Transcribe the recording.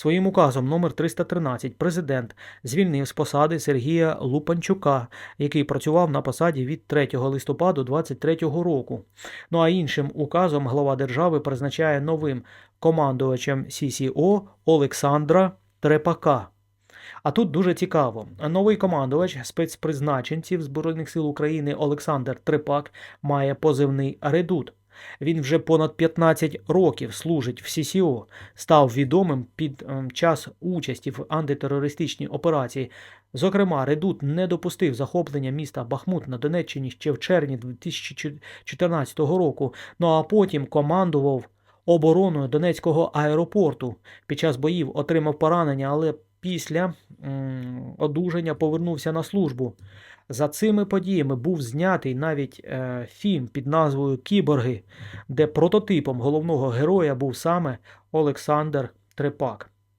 Своїм указом номер 313 президент звільнив з посади Сергія Лупанчука, який працював на посаді від 3 листопаду 2023 року. Ну а іншим указом глава держави призначає новим командувачем СІСІО Олександра Трепака. А тут дуже цікаво. Новий командувач спецпризначенців Збройних сил України Олександр Трепак має позивний Редут. Він вже понад 15 років служить в СІСІО, став відомим під ем, час участі в антитерористичній операції. Зокрема, Редут не допустив захоплення міста Бахмут на Донеччині ще в червні 2014 року. Ну а потім командував обороною Донецького аеропорту. Під час боїв отримав поранення, але після одужання повернувся на службу. За цими подіями був знятий навіть е, фільм під назвою Кіборги, де прототипом головного героя був саме Олександр Трепак.